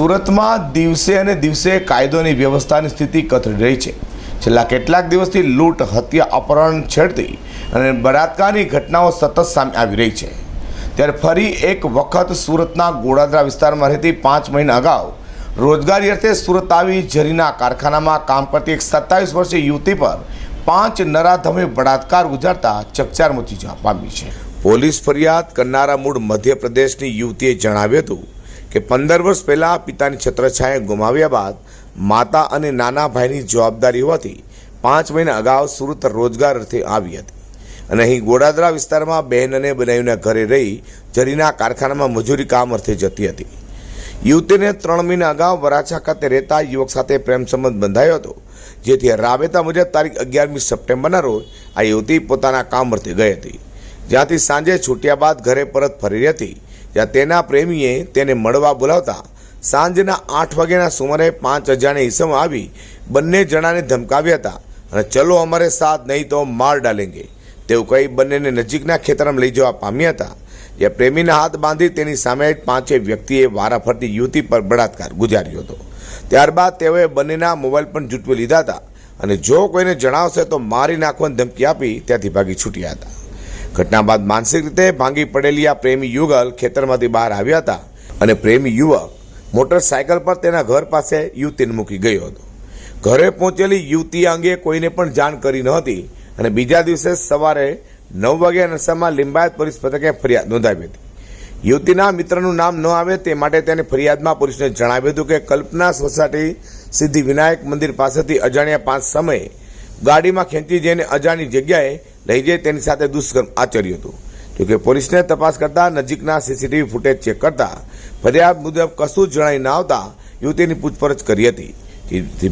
સુરતમાં દિવસે અને દિવસે કાયદોની વ્યવસ્થાની સ્થિતિ કથળી રહી છે. છેલ્લા કેટલાક દિવસથી લૂંટ, હત્યા, અપહરણ છેડતી અને બળાત્કારની ઘટનાઓ સતત સામે આવી રહી છે. ત્યારે ફરી એક વખત સુરતના ગોડાદરા વિસ્તારમાં રહેતી પાંચ મહિના અગાઉ રોજગારી અર્થે સુરત આવી ઝરીના કારખાનામાં કામ કરતી એક સત્તાવીસ વર્ષીય યુવતી પર પાંચ નરાધમે બળાત્કાર ગુજારતા ચકચાર મચી જવા પામી છે. પોલીસ ફરિયાદ કરનારા મૂળ મધ્યપ્રદેશની યુવતીએ જણાવ્યું હતું કે પંદર વર્ષ પહેલાં પિતાની છત્રછાયા ગુમાવ્યા બાદ માતા અને નાના ભાઈની જવાબદારી હોવાથી પાંચ મહિના અગાઉ સુરત રોજગાર અર્થે આવી હતી. અને અહીં ગોડાદરા વિસ્તારમાં બહેન અને બનાવીના ઘરે રહી જરીના કારખાનામાં મજૂરી કામ અર્થે જતી હતી. યુવતીને ત્રણ મહિના અગાઉ વરાછા ખાતે રહેતા યુવક સાથે પ્રેમ સંબંધ બંધાયો હતો, જેથી રાબેતા મુજબ તારીખ અગિયારમી સપ્ટેમ્બરના રોજ આ યુવતી પોતાના કામ અર્થે ગઈ હતી. જ્યાંથી સાંજે છૂટ્યા બાદ ઘરે પરત ફરી હતી જ્યાં તેના પ્રેમીએ તેને મળવા બોલાવતા સાંજના આઠ વાગ્યાના સુમારે પાંચ હજારની ઈસમો આવી બંને જણાને ધમકાવ્યા હતા અને ચલો અમારે સાથ નહીં તો માર ડાલેંગે. તેવું કહી બંનેને નજીકના ખેતરમાં લઈ જવા પામ્યા હતા. જે પ્રેમીના હાથ બાંધી તેની સામે જ પાંચેય વ્યક્તિએ વારાફરતી યુવતી પર બળાત્કાર ગુજાર્યો હતો. ત્યારબાદ તેઓએ બંનેના મોબાઈલ પણ જૂટવી લીધા હતા અને જો કોઈને જણાવશે તો મારી નાખવાની ધમકી આપી ત્યાંથી ભાગી છૂટ્યા હતા. ઘટના બાદ માનસિક રીતે ભાંગી પડેલી આ પ્રેમી યુગલ ખેતરમાંથી બહાર આવ્યા હતા અને પ્રેમી યુવક મોટરસાયકલ પર તેના ઘર પાસે યુવતીને મૂકી ગયો હતો. ઘરે પહોંચેલી યુવતી અંગે કોઈને પણ જાણ કરી નહોતી અને બીજા દિવસે સવારે નવ વાગ્યા નશામાં લિંબાયત પોલીસ મથકે ફરિયાદ નોંધાવી હતી. યુવતીના મિત્રનું નામ ન આવે તે માટે તેને ફરિયાદમાં પોલીસને જણાવ્યું હતું કે કલ્પના સોસાયટી સિદ્ધિ વિનાયક મંદિર પાસેથી અજાણ્યા પાંચ સમયે ગાડીમાં ખેંચી જઈને અજાણી જગ્યાએ લઈ જઈ તેની સાથે દુષ્કર્મ આચર્યું હતું. જોકે પોલીસને તપાસ કરતા નજીકના સીસીટીવી ફૂટેજ ચેક કરતા ફરિયાદ મુજબ કશું જ જણાઈ ન આવતા યુવતીની પૂછપરછ કરી હતી.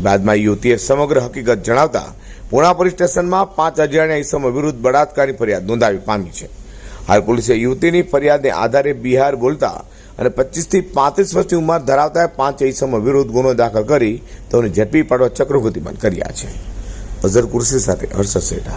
બાદમાં યુવતીએ સમગ્ર હકીકત જણાવતા પુણા પોલીસ સ્ટેશનમાં પાંચ અજાણ્યા ઇસમો વિરુદ્ધ બળાત્કારની ફરિયાદ નોંધાવી પામી છે. હાલ પોલીસે યુવતીની ફરિયાદને આધારે બિહાર બોલતા અને પચીસથી પાંત્રીસ વર્ષની ઉંમર ધરાવતા પાંચ ઇસમો વિરુદ્ધ ગુનો દાખલ કરી તેઓને ઝડપી પાડવા ચક્રગતિમાન કર્યા છે. અઝર કુર્સી સાથે હર્ષદ સેઠા.